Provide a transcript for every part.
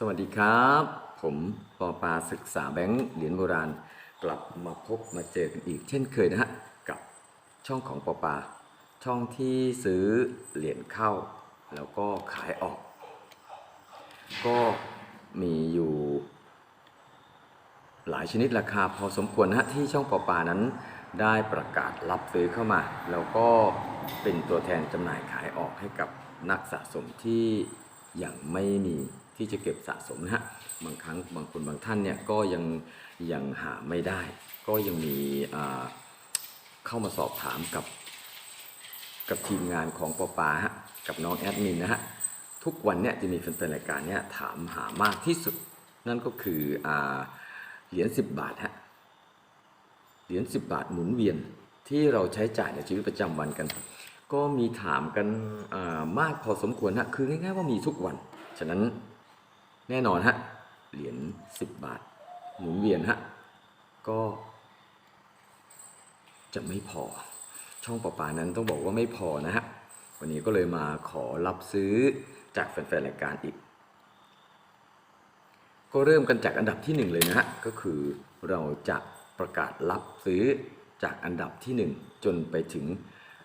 สวัสดีครับ ผมปอปาศึกษาแบงค์เหรียญโบราณ กลับมาพบมาเจอกันอีกเช่นเคยนะฮะ กับช่องของปอปา ช่องที่ซื้อเหรียญเข้า แล้วก็ขายออก ก็มีอยู่ หลายชนิดราคาพอสมควรนะฮะ ที่ช่องปอปานั้นได้ประกาศรับซื้อเข้ามา แล้วก็เป็นตัวแทนจำหน่ายขายออกให้กับนักสะสมที่ยังไม่มี ที่จะเก็บสะสมนะฮะบางครั้งบางคนบางท่านเนี่ยก็ยังยังหาไม่ได้ ก็ยังมีเข้ามาสอบถามกับ กับทีมงานของปอปาฮะกับน้องแอดมินนะฮะทุกวันเนี่ยจะมีแฟนๆรายการเนี่ยถามหามากที่สุด นั่นก็คืออเหรียญ10 บาทฮะเหรียญ10 บาทหมุนเวียนที่เราใช้จ่ายในชีวิตประจำวันกันก็มีถามกันมากพอสมควรฮะคือง่ายๆว่ามีทุกวัน ฉะนั้น แน่นอนฮะ เหรียญ10 บาท หมุนเวียนฮะ ก็ จะไม่พอ ช่องปอปานั้นต้องบอกว่าไม่พอนะฮะ วันนี้ก็เลยมาขอรับซื้อจากแฟนๆรายการอีก ก็เริ่มกันจากอันดับที่หนึ่งเลยนะฮะ ก็คือเราจะประกาศรับซื้อจากอันดับที่หนึ่งจนไปถึง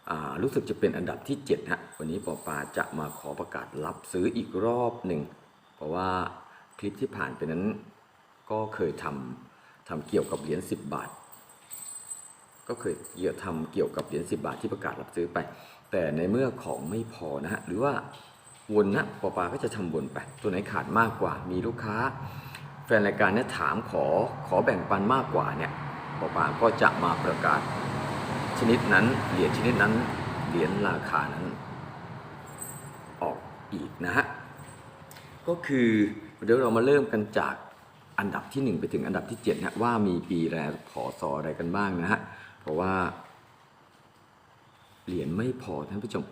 อ่ารู้สึกจะเป็นอันดับที่7ฮะวันนี้ปอปาจะมาขอประกาศรับซื้ออีกรอบหนึ่ง เพราะว่า คลิปที่ผ่านไปนั้น ก็เคยทำทำเกี่ยวกับเหรียญ10 บาท ก็เคยเกี่ยวทำเกี่ยวกับเหรียญ10 บาทที่ประกาศรับซื้อไป แต่ในเมื่อของไม่พอนะฮะหรือว่าวนนะปอปาก็จะทำวนไป ตัวไหนขาดมากกว่า มีลูกค้า แฟนรายการเนี่ยถามขอขอแบ่งปันมากกว่าเนี่ยปอปาก็จะมาประกาศ ชนิดนั้นเหรียญชนิดนั้นเหรียญราคานั้น ออกอีกนะฮะก็คือ เดี๋ยวเรามาเริ่มกันจากอันดับที่ 1 ไปถึงอันดับที่7นะว่ามีปีแรพอสออะไรกันบ้างนะฮะเพราะว่าเหรียญไม่พอท่านผู้ชม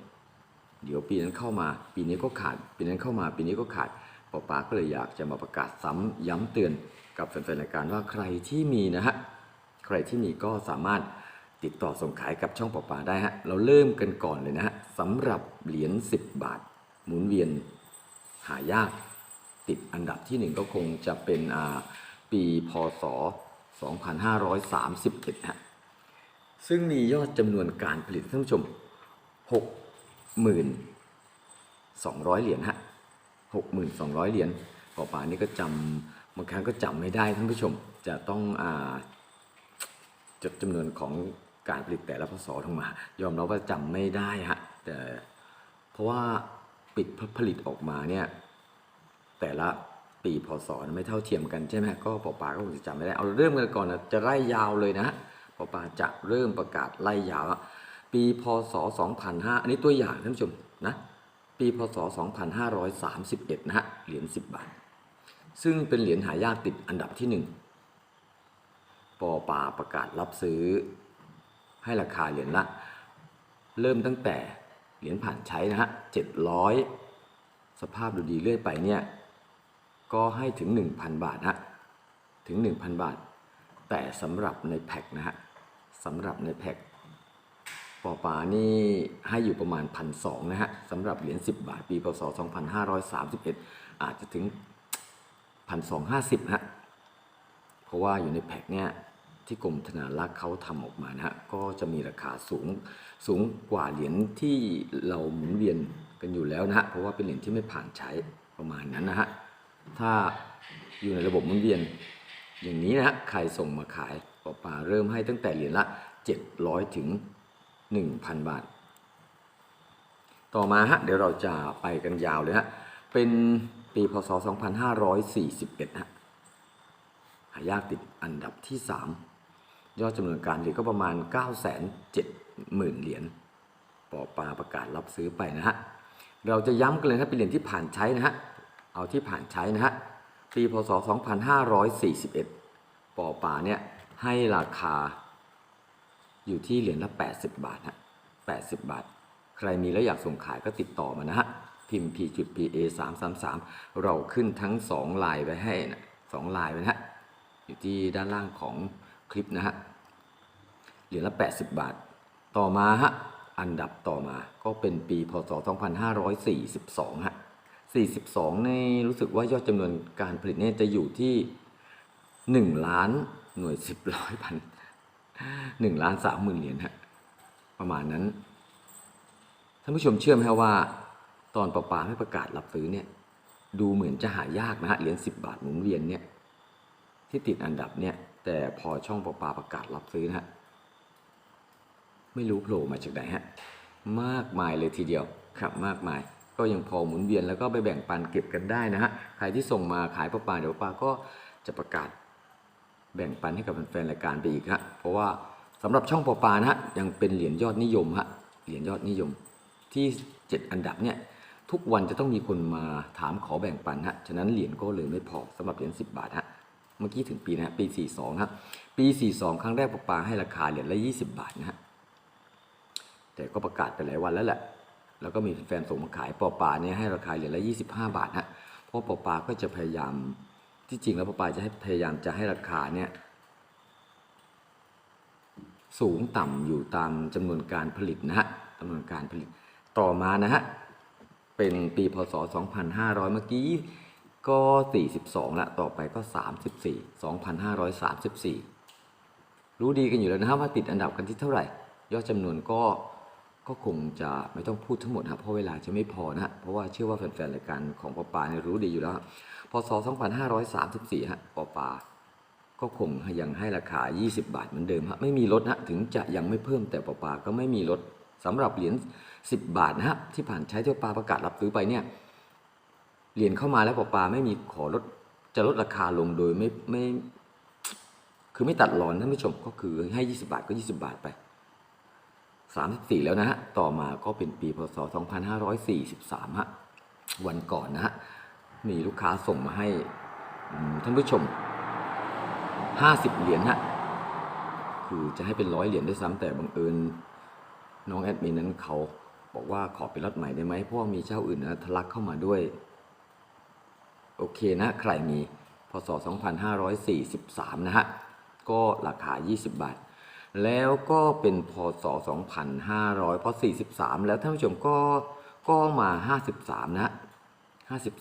เดี๋ยวปีนั้นเข้ามา ปีนี้ก็ขาด ปีนั้นเข้ามา ปีนี้ก็ขาดปอปาก็เลยอยากจะมาประกาศซ้ำย้ำเตือนกับแฟนๆรายการว่าใครที่มีนะฮะใครที่มีก็สามารถติดต่อส่งขายกับช่องปอปาได้ฮะเราเริ่มกันก่อนเลยนะฮะสำหรับเหรียญ10 บาท หมุนเวียนหายาก ติดอันดับที่หนึ่งก็คงจะเป็นปีพศ 2531ฮะซึ่งมียอดจำนวนการผลิตท่านผู้ชม 6,200 เหรียญฮะ6,200 เหรียญปอป่านี่ก็จำบางครั้งก็จำไม่ได้ท่านผู้ชมจะต้องอจดจำนวนของการผลิตแต่ละพศลงมา ยอมรับว่าจำไม่ได้ฮะแต่เพราะว่าปิดผลิตออกมาเนี่ย แต่ละปีพศไม่เท่าเทียมกันใช่ไหมก็ปอปาก็คงจะจำไม่ได้เอาเริ่มกันก่อนนะจะไล่ยาวเลยนะปอปาจะเริ่มประกาศไล่ยาวอะปีพศ 2005 อันนี้ตัวอย่างท่านผู้ชมนะปีพศ 2531 นะฮะเหรียญ10 บาท ซึ่งเป็นเหรียญหายากติดอันดับที่ 1ปอปาประกาศรับซื้อ ให้ราคาเหรียญละ เริ่มตั้งแต่เหรียญผ่านใช้นะฮะ700 สภาพดูดีเรื่อยไปเนี่ย ก็ให้ถึง 1,000 บาทฮะถึง 1,000 บาท แต่สำหรับในแพ็คนะฮะสำหรับในแพ็คปอปานี่ให้อยู่ประมาณ1,200นะฮะสำหรับเหรียญ10 บาท ปีพศ2531 อาจจะถึง1,250ฮะเพราะว่าอยู่ในแพ็คเนี่ยที่กรมธนารักษ์เขาทำออกมานะฮะก็จะมีราคาสูงสูงกว่าเหรียญที่เราหมุนเวียนกันอยู่แล้วนะฮะเพราะว่าเป็นเหรียญที่ไม่ผ่านใช้ประมาณนั้นนะฮะ ถ้าอยู่ในระบบหมุนเวียน อย่างนี้นะฮะใครส่งมาขายปอปาเริ่มให้ตั้งแต่เหรียญละ 700 ถึง 1,000 บาท ต่อมาฮะเดี๋ยวเราจะไปกันยาวเลยฮะเป็นปีพศ 2541ฮะหายากติดอันดับที่ 3 ยอดจำนวนการเหรียญก็ประมาณ 9 7 0 0 0 0 เหรียญปอปาประกาศรับซื้อไปนะฮะ เราจะย้ำกันเลยนะเป็นเหรียญที่ผ่านใช้นะฮะ เอาที่ผ่านใช้นะฮะ ปีพศ 2541 ปอป่าเนี่ยให้ราคาอยู่ที่เหรียญละ 80 บาทฮะ80 บาท ใครมีแล้วอยากส่งขายก็ติดต่อมานะฮะ พิมพ์ p.pa 3 3 3เราขึ้นทั้ง 2 ลายไว้ให้นะสองลายไว้นะฮะ อยู่ที่ด้านล่างของคลิปนะฮะ เหรียญละ 80 บาท ต่อมาฮะ อันดับต่อมาก็เป็นปีพศ 2542 ฮะ 42 ในรู้สึกว่ายอดจำนวนการผลิตเนี่ยจะอยู่ที่ 1 ล้านหน่วยสิบร้อยพันหนึ่งล้านสามหมื่นเหรียญฮะประมาณนั้น ท่านผู้ชมเชื่อไหมว่า ตอนประปาไม่ประกาศรับซื้อเนี่ย ดูเหมือนจะหายากนะฮะเหรียญสิบบาทหมุนเวียนเนี่ยที่ติดอันดับเนี่ย แต่พอช่องประปาประกาศรับซื้อนะฮะไม่รู้โผล่มาจากไหนฮะมากมายเลยทีเดียวครับมากมาย ก็ยังพอหมุนเวียนแล้วก็ไปแบ่งปันเก็บกันได้นะฮะใครที่ส่งมาขายประปาเดี๋ยวประปาก็จะประกาศแบ่งปันให้กับแฟนรายการไปอีกฮะเพราะว่าสำหรับช่องประปานะฮะยังเป็นเหรียญยอดนิยมฮะเหรียญยอดนิยมที่ 7 อันดับเนี่ยทุกวันจะต้องมีคนมาถามขอแบ่งปันฮะฉะนั้นเหรียญก็เลยไม่พอสำหรับเหรียญ10 บาทฮะเมื่อกี้ถึงปีนะฮะปี 42ฮะปี 42 ครั้งแรกประปาให้ราคาเหรียญละ 20 บาทนะฮะแต่ก็ประกาศไปหลายวันแล้วแหละ แล้วก็มีแฟนส่งมาขายปอปลาเนี่ยให้ราคาเหรียญละ25 บาทฮะเพราะปอปลาก็จะพยายามที่จริงแล้วปอปลาจะให้พยายามจะให้ราคาเนี่ยสูงต่ำอยู่ตามจำนวนการผลิตนะฮะจำนวนการผลิตต่อมานะฮะเป็นปีพศ 2500 เมื่อกี้ก็ 42ละต่อไปก็ 34 2534 รู้ดีกันอยู่แล้วนะฮะว่าติดอันดับกันที่เท่าไหร่ ยอดจำนวนก็ ก็คงจะไม่ต้องพูดทั้งหมดนะเพราะเวลาจะไม่พอนะเพราะว่าเชื่อว่าแฟนๆรายการของปอปาเนี่ยรู้ดีอยู่แล้วพศ 2534 ฮะปอปา ก็คงยังให้ราคา 20 บาทเหมือนเดิมฮะไม่มีลดฮะถึงจะยังไม่เพิ่มแต่ปอปาก็ไม่มีลดสำหรับเหรียญ10 บาทนะฮะที่ผ่านใช้ที่ปอปาประกาศรับซื้อไปเนี่ยเหรียญเข้ามาแล้วปอปาไม่มีขอลดจะลดราคาลงโดยไม่ไม่คือไม่ตัดหลอนท่านผู้ชมก็คือให้ 20 บาทก็ 20 บาทไป 34 แล้วนะฮะ ต่อมาก็เป็นปีพศ 2543 ฮะ วันก่อนนะฮะ มีลูกค้าส่งมาให้ท่านผู้ชม 50 เหรียญฮะ คือจะให้เป็นร้อยเหรียญด้วยซ้ำแต่บังเอิญน้องแอดมินนั้นเขาบอกว่าขอเป็นล็อตใหม่ได้ไหมเพราะว่ามีเจ้าอื่นนะทะลักเข้ามาด้วย โอเคนะ ใครมีพศ 2543 นะฮะ ก็ราคา 20 บาท แล้วก็เป็นพศ 2500พอ43 แล้วท่านผู้ชมก็ก็มา 53นะฮะ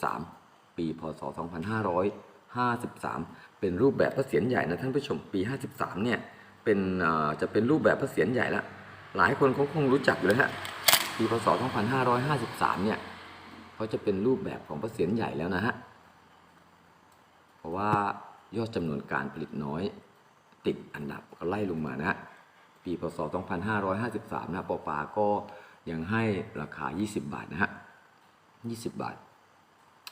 53 ปี พศ 2553 เป็นรูปแบบพระเศียรใหญ่นะท่านผู้ชมปี 53 เนี่ยเป็นอ่อจะเป็นรูปแบบพระเศียรใหญ่ละหลายคนคงคงรู้จักอยู่แล้วฮะปีพศ 2553 เนี่ยเขาจะเป็นรูปแบบของพระเศียรใหญ่แล้วนะฮะเพราะว่ายอดจำนวนการผลิตน้อย ติดอันดับก็ไล่ลงมานะฮะปีพศ 2553 นะปอปาก็ยังให้ราคา 20 บาทนะฮะ 20 บาท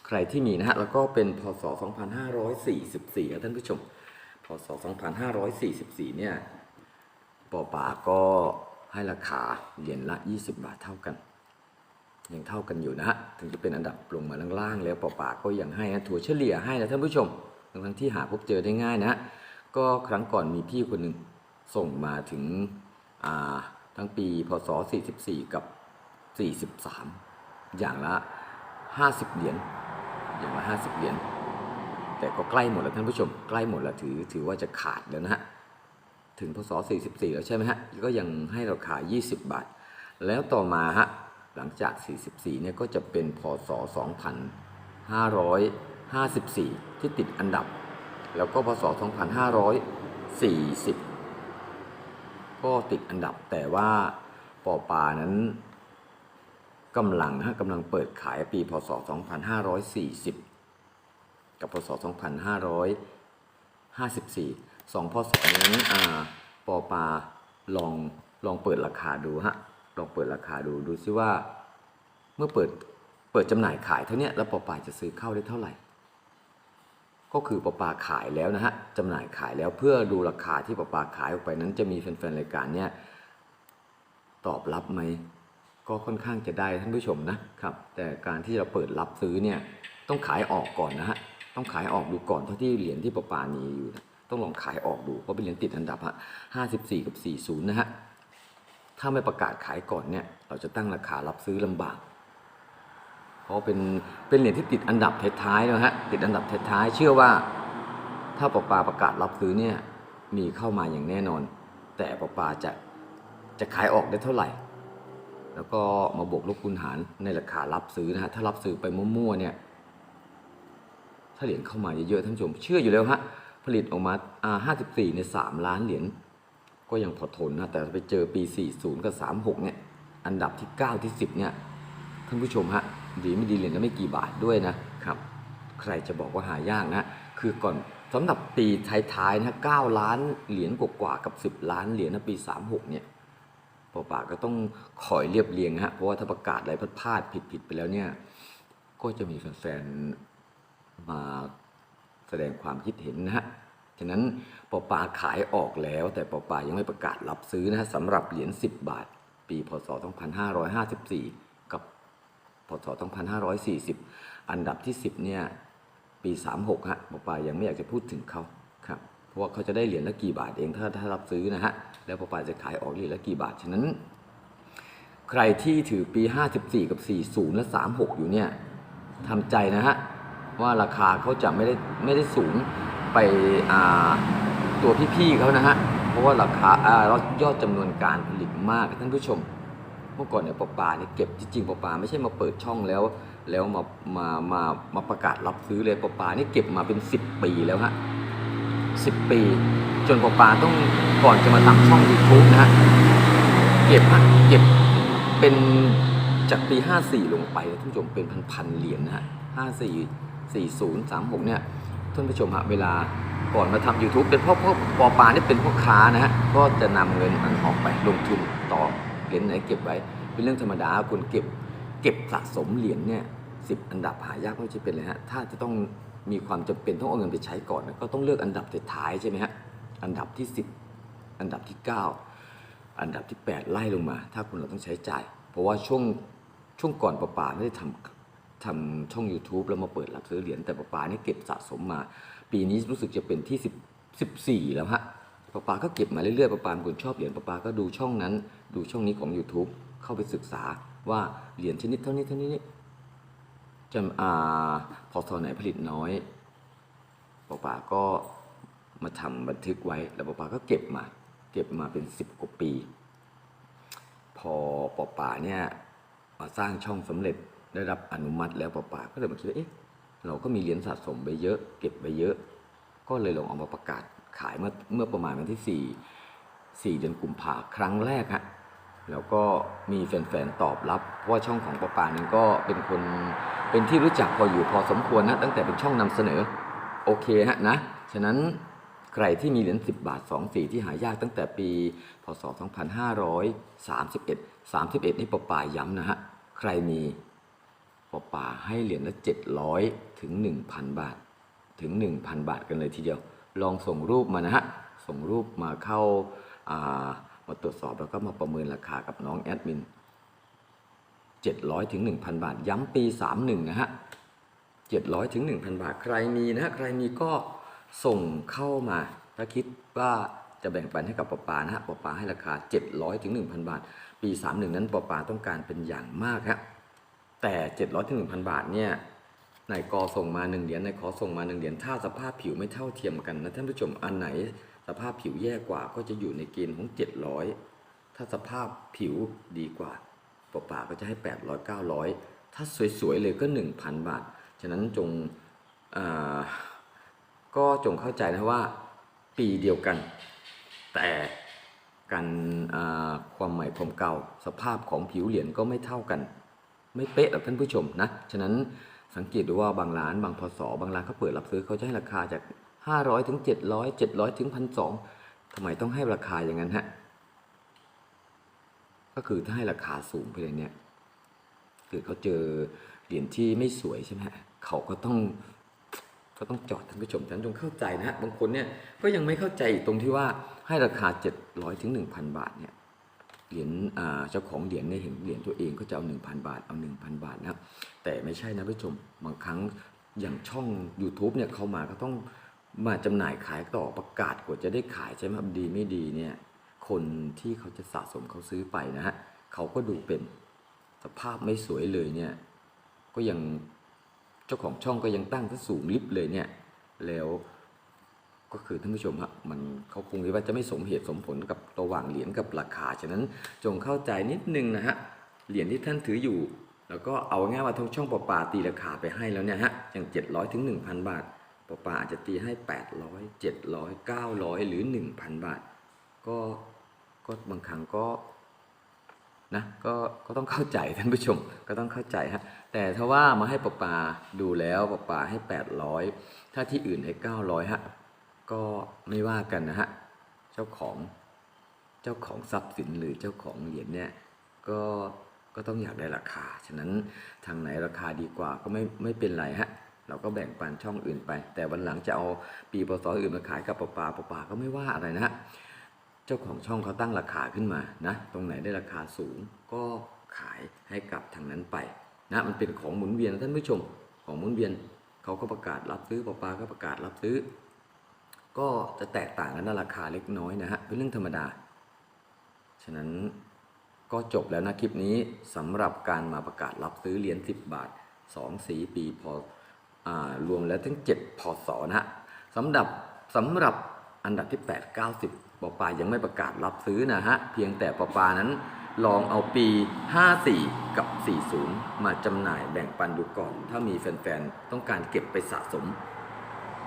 ใครที่มีนะฮะ แล้วก็เป็นพศ 2544ครับท่านผู้ชม พศ 2544 เนี่ยปอปาก็ให้ราคาเหรียญละ 20 บาทเท่ากัน ยังเท่ากันอยู่นะฮะ ถึงจะเป็นอันดับลงมาล่างๆ แล้วปอปาก็ยังให้นะถั่วเฉลี่ยให้นะท่านผู้ชม ทั้งที่หาพบเจอได้ง่ายนะฮะ ก็ครั้งก่อนมีพี่คนหนึ่งส่งมาถึงทั้งปีพศ 44 กับ 43 อย่างละ 50 เหรียญอย่างละ 50 เหรียญแต่ก็ใกล้หมดแล้วท่านผู้ชม ใกล้หมดแล้วถือถือว่าจะขาดแล้วนะฮะถึงพศ 44 แล้วใช่ไหมฮะ ก็ยังให้เราคาย 20 บาท แล้วต่อมาฮะ หลังจาก 44 เนี่ยก็จะเป็นพศ 2554 ที่ติดอันดับ แล้วก็พศ 2540 ก็ติดอันดับแต่ว่าปอปานั้นกำลังนะฮะกำลังเปิดขายปีพศ 2540 กับพศ 2554สองพศนั้นอ่าปอปาลองลองเปิดราคาดูฮะลองเปิดราคาดูดูซิว่า เมื่อเปิดเปิดจำหน่ายขายเท่านี้แล้วปอปาจะซื้อเข้าได้เท่าไหร่ ก็คือปอปาขายแล้วนะฮะจำหน่ายขายแล้วเพื่อดูราคาที่ปอปาขายออกไปนั้นจะมีแฟนๆรายการเนี่ยตอบรับไหมก็ค่อนข้างจะได้ท่านผู้ชมนะครับ แต่การที่เราเปิดรับซื้อเนี่ยต้องขายออกก่อนนะฮะต้องขายออกดูก่อนเท่าที่เหรียญที่ปอปามีอยู่นะต้องลองขายออกดูเพราะเป็นเหรียญติดอันดับฮะ54กับ40นะฮะถ้าไม่ประกาศขายก่อนเนี่ยเราจะตั้งราคารับซื้อลำบาก เพราะเป็นเป็นเหรียญที่ติดอันดับท้ายๆนะฮะติดอันดับท้ายๆเชื่อว่า ถ้าปปาประกาศรับซื้อเนี่ยมีเข้ามาอย่างแน่นอน แต่ปปาจะจะขายออกได้เท่าไหร่ แล้วก็มาบวกลบคูณหารในราคารับซื้อนะฮะถ้ารับซื้อไปมั่วๆเนี่ยถ้าเหรียญเข้ามาเยอะๆท่านผู้ชม เชื่ออยู่แล้วฮะผลิตออกมาอ่า54ใน3ล้านเหรียญก็ยังพอทนนะแต่ไปเจอปี 40 กับ 36เนี่ยอันดับที่ 9 ที่ 10เนี่ย ท่านผู้ชมฮะดีไม่ดีเหรียญก็ไม่กี่บาทด้วยนะครับใครจะบอกว่าหายากนะคือก่อนสำหรับปีท้ายๆนะ9ล้านเหรียญกว่ากับ 10 ล้านเหรียญนะปี 36เนี่ยปอป่าก็ต้องคอยเรียบเรียงฮะเพราะว่าถ้าประกาศอะไรพลาดๆผิดๆไปแล้วเนี่ยก็จะมีแฟนๆมาแสดงความคิดเห็นนะฮะฉะนั้นปอปาขายออกแล้ว แต่ปอปายังไม่ประกาศรับซื้อนะฮะสำหรับเหรียญ10 บาท ปีพศ 2554กับ พศ2540 อันดับที่ 10เนี่ยปี 36ฮะปอปายังไม่อยากจะพูดถึงเขาครับเพราะว่าเขาจะได้เหรียญละกี่บาทเองถ้าถ้ารับซื้อนะฮะแล้วปอปาจะขายออกเหรียญละกี่บาทฉะนั้น ใครที่ถือปี 54 กับ 40 และ 36 อยู่เนี่ยทำใจนะฮะว่าราคาเขาจะไม่ได้ไม่ได้สูงไปอ่าตัวพี่ๆเขานะฮะเพราะว่าราคาอ่ายอดจำนวนการผลิตมากท่านผู้ชม เมื่อก่อนเนี่ยปอปาเนี่ยเก็บจริงๆปอปาไม่ใช่มาเปิดช่องแล้ว แล้วมามามามาประกาศรับซื้อเลยปอปานี่เก็บมาเป็น 10 ปีแล้วฮะ10ปี จนปอปาต้องก่อนจะมาทำช่อง YouTube นะฮะเก็บฮะเก็บเป็นจากปี 54 ลงไปท่านผู้ชมเป็นพันๆเหรียญนะฮะ54 40 36 เนี่ยท่านผู้ชมฮะเวลาก่อนมาทำ YouTube เป็นพ่อพ่อปอปานี่เป็นพ่อค้านะฮะก็จะนำเงินมันออกไปลงทุนต่อ เหรียญไหนเก็บไว้ เป็นเรื่องธรรมดาคนเก็บเก็บสะสมเหรียญเนี่ยสิบอันดับหายากไม่ใช่เป็นเลยฮะถ้าจะต้องมีความจำเป็นต้องเอาเงินไปใช้ก่อนก็ต้องเลือกอันดับท้ายใช่ไหมฮะอันดับที่ 10 อันดับที่ 9 อันดับที่ 8 ไล่ลงมา ถ้าคุณเราต้องใช้จ่าย เพราะว่าช่วงช่วงก่อนปะปาไม่ได้ทำทำช่อง YouTube แล้วมาเปิดรับซื้อเหรียญแต่ปะปานี่เก็บสะสมมา ปีนี้รู้สึกจะเป็นที่10 14 แล้วฮะปะปาก็เก็บมาเรื่อยๆปะปานคนชอบเหรียญปะปาก็ดูช่องนั้นดูช่องนี้ของ YouTube เข้าไปศึกษาว่าเหรียญชนิดเท่านี้เท่านี้นี่จะอ่าพอตอนไหนผลิตน้อยปะปาก็มาทำบันทึกไว้ แล้วปะปาก็เก็บมา เก็บมาเป็น 10 กว่าปี พอปอป่าเนี่ยมาสร้างช่องสำเร็จได้รับอนุมัติแล้วปอป่าก็เลยมาคิดว่าเอ๊ะเราก็มีเหรียญสะสมไปเยอะ เก็บไปเยอะ ก็เลยลองเอามาประกาศขายเมื่อเมื่อประมาณวันที่ 4 4เดือนกุมภาครั้งแรกฮะ แล้วก็มีแฟนๆตอบรับเพราะว่าช่องของปอป่านี่ก็เป็นคนเป็นที่รู้จักพออยู่พอสมควรนะตั้งแต่เป็นช่องนำเสนอโอเคฮะนะฉะนั้นใครที่มีเหรียญ10 บาท 2 สีที่หายากตั้งแต่ปี พศ 2531 31 นี่ปอปาย้ำนะฮะ ใครมีปอปาให้เหรียญละ 700 ถึง 1,000 บาท ถึง 1,000 บาทกันเลยทีเดียว ลองส่งรูปมานะฮะ ส่งรูปมาเข้าอ่า มาตรวจสอบแล้วก็มาประเมินราคากับน้องแอดมิน 700ถึง1,000 บาท ย้ำปี 31 นะฮะ 700ถึง1,000 บาท ใครมีนะฮะ ใครมีก็ส่งเข้ามา ถ้าคิดว่าจะแบ่งปันให้กับปปานะฮะปปาให้ราคา 700ถึง1,000 บาท ปี 31 นั้นปปาต้องการเป็นอย่างมากฮะ แต่ 700ถึง1,000 บาทเนี่ยนายกอส่งมา1เหรียญนายขอส่งมา1เหรียญถ้าสภาพผิวไม่เท่าเทียมกันนะท่านผู้ชมอันไหน สภาพผิวแย่กว่าก็จะอยู่ในเกณฑ์ของ 700 ถ้าสภาพผิวดีกว่าปอปาก็จะให้ 800 900 ถ้าสวยๆเลยก็ 1,000 บาท ฉะนั้นจงก็จงเข้าใจนะว่าปีเดียวกัน แต่การความใหม่ความเก่า สภาพของผิวเหรียญก็ไม่เท่ากัน ไม่เป๊ะหรอกท่านผู้ชมนะ ฉะนั้นสังเกตดูว่าบางร้านบางพศบางร้านเขาเปิดรับซื้อเขาจะให้ราคาจาก 500ถึง700 700ถึง1,200ทำไมต้องให้ราคาอย่างนั้นฮะ ก็คือถ้าให้ราคาสูงไปเลยเนี่ยเกิดเขาเจอเหรียญที่ไม่สวยใช่ไหมเขาก็ต้องก็ต้องจอดท่านผู้ชมท่านจงเข้าใจนะฮะบางคนเนี่ยก็ยังไม่เข้าใจตรงที่ว่าให้ราคา 700ถึง1,000 บาทเนี่ยเหรียญเจ้าของเหรียญเนี่ยเห็นเหรียญตัวเองก็จะเอา 1,000 บาทเอา 1,000 บาทนะแต่ไม่ใช่นะผู้ชมบางครั้งอย่างช่อง YouTube เนี่ยเขามาก็ต้อง มาจำหน่ายขายต่อประกาศกว่าจะได้ขายใช่ไหมครับดีไม่ดีเนี่ยคนที่เขาจะสะสมเขาซื้อไปนะฮะเขาก็ดูเป็นสภาพไม่สวยเลยเนี่ยก็ยังเจ้าของช่องก็ยังตั้งซะสูงลิฟเลยเนี่ยแล้วก็คือท่านผู้ชมฮะมันเขาคงคิดว่าจะไม่สมเหตุสมผลกับระหว่างเหรียญกับราคาฉะนั้นจงเข้าใจนิดนึงนะฮะเหรียญที่ท่านถืออยู่ แล้วก็เอาง่ายว่าทั้งช่องประปาตีราคาไปให้แล้วเนี่ยฮะอย่าง700ถึง1,000 บาท ปปาอาจจะตีให้ 800 700 900 หรือ 1,000 บาท ก็ก็บางครั้งก็นะก็ก็ต้องเข้าใจท่านผู้ชมก็ต้องเข้าใจฮะแต่ถ้าว่ามาให้ประปาดูแล้วประปาให้ 800 ถ้าที่อื่นให้ 900ฮะก็ไม่ว่ากันนะฮะเจ้าของเจ้าของทรัพย์สินหรือเจ้าของเหรียญเนี่ยก็ก็ต้องอยากได้ราคา ฉะนั้นทางไหนราคาดีกว่าก็ไม่ไม่เป็นไรฮะ เราก็แบ่งปันช่องอื่นไป แต่วันหลังจะเอาปีพศอื่นมาขายกับปปาปปาก็ไม่ว่าอะไรนะเจ้าของช่องเขาตั้งราคาขึ้นมานะ ตรงไหนได้ราคาสูงก็ขายให้กับทางนั้นไปนะมันเป็นของหมุนเวียนท่านผู้ชมของหมุนเวียนเขาก็ประกาศรับซื้อปลาปาก็ประกาศรับซื้อ ก็จะแตกต่างกันในราคาเล็กน้อยนะฮะเป็นเรื่องธรรมดา ฉะนั้นก็จบแล้วนะคลิปนี้สำหรับการมาประกาศรับซื้อเหรียญ10 บาท 2 สีปีพอ รวมแล้วทั้ง 7 พศนะฮะสำหรับสำหรับอันดับที่ 8 90ปอปายังไม่ประกาศรับซื้อนะฮะ เพียงแต่ปอปานั้นลองเอาปี 54 กับ 40 มาจำหน่ายแบ่งปันดูก่อน ถ้ามีแฟนๆ ต้องการเก็บไปสะสม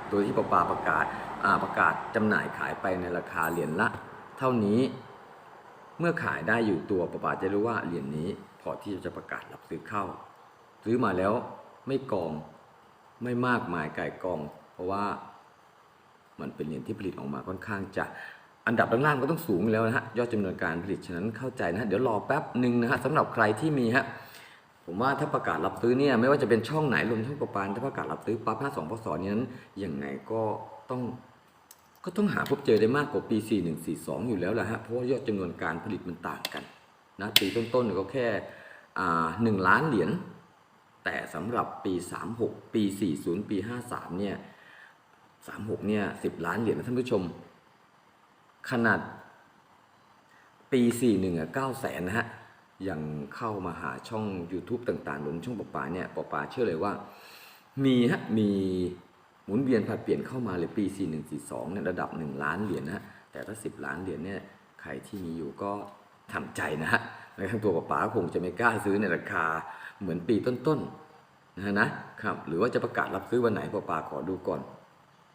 โดยที่ปอปาประกาศประกาศจำหน่ายขายไปในราคาเหรียญละ เท่านี้เมื่อขายได้อยู่ตัวปปาจะรู้ว่าเหรียญนี้พอที่จะประกาศรับซื้อเข้า ซื้อมาแล้วไม่กอง ไม่มากมายไก่กอง เพราะว่ามันเป็นเหรียญที่ผลิตออกมาค่อนข้างจะอันดับล่างๆก็ต้องสูงอยู่แล้วนะฮะยอดจำนวนการผลิตฉะนั้นเข้าใจนะะเดี๋ยวรอแป๊บหนึ่งนะฮะสำหรับใครที่มีฮะผมว่าถ้าประกาศรับซื้อเนี่ยไม่ว่าจะเป็นช่องไหนรวมช่องประปานถ้าประกาศรับซื้อปั๊บห้าสองพศนี้นั้นยังไงก็ต้องก็ต้องหาพบเจอได้มากกว่าปี 4142 อยู่แล้วแหละฮะเพราะว่ายอดจำนวนการผลิตมันต่างกันนะปีต้นๆก็แค่อ่า1ล้านเหรียญ แต่สำหรับปี 36 ปี 40 ปี 53 เนี่ย 36 เนี่ย 10 ล้านเหรียญนะท่านผู้ชม ขนาดปี 41อะ9แสนนะฮะ ยังเข้ามาหาช่อง YouTube ต่างๆหรือช่องปอปาเนี่ยปอปาเชื่อเลยว่า มีฮะ มีหมุนเวียนผัดเปลี่ยนเข้ามาเลยปี 4142เนี่ยระดับ 1 ล้านเหรียญนะฮะ แต่ถ้า 10 ล้านเหรียญเนี่ย ใครที่มีอยู่ก็ทำใจนะฮะ ในทางตัวป๋าคงจะไม่กล้าซื้อในราคาเหมือนปีต้นๆนะฮะนะครับหรือว่าจะประกาศรับซื้อวันไหนป๋าขอดูก่อน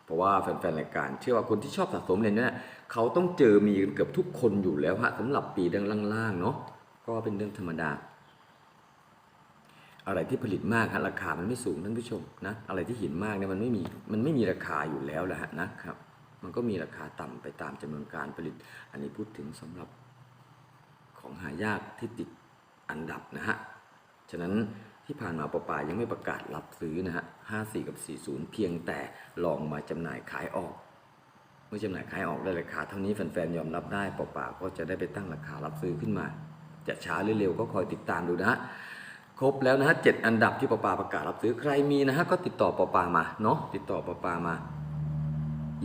เพราะว่าแฟนๆรายการเชื่อว่าคนที่ชอบสะสมเหรียญเนี่ยเขาต้องเจอมีเกือบทุกคนอยู่แล้วฮะสำหรับปีดังล่างๆเนาะก็เป็นเรื่องธรรมดา อะไรที่ผลิตมากฮะราคามันไม่สูงท่านผู้ชมนะอะไรที่หินมากเนี่ยมันไม่มีมันไม่มีราคาอยู่แล้วแหละฮะนะครับ มันก็มีราคาต่ำไปตามจำนวนการผลิต อันนี้พูดถึงสำหรับ ของหายากที่ติดอันดับนะฮะ ฉะนั้นที่ผ่านมาปปายังไม่ประกาศรับซื้อนะฮะ54กับ40เพียงแต่ลองมาจำหน่ายขายออก เมื่อจำหน่ายขายออกได้ราคาเท่านี้แฟนๆยอมรับได้ปปาก็จะได้ไปตั้งราคารับซื้อขึ้นมา จะช้าหรือเร็วก็คอยติดตามดูนะฮะ ครบแล้วนะฮะเจ็ดอันดับที่ปปาประกาศรับซื้อใครมีนะฮะก็ติดต่อปปามาเนาะติดต่อปปามา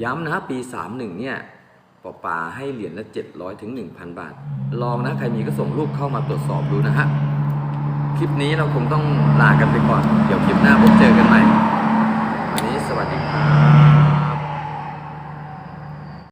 ย้ำนะฮะปี31เนี่ย ปอปาให้เหรียญละ 700ถึง1,000 บาท ลองนะใครมีก็ส่งรูปเข้ามาตรวจสอบดูนะฮะ คลิปนี้เราคงต้องลากันไปก่อน เดี๋ยวคลิปหน้าพบเจอกันใหม่ วันนี้สวัสดีครับ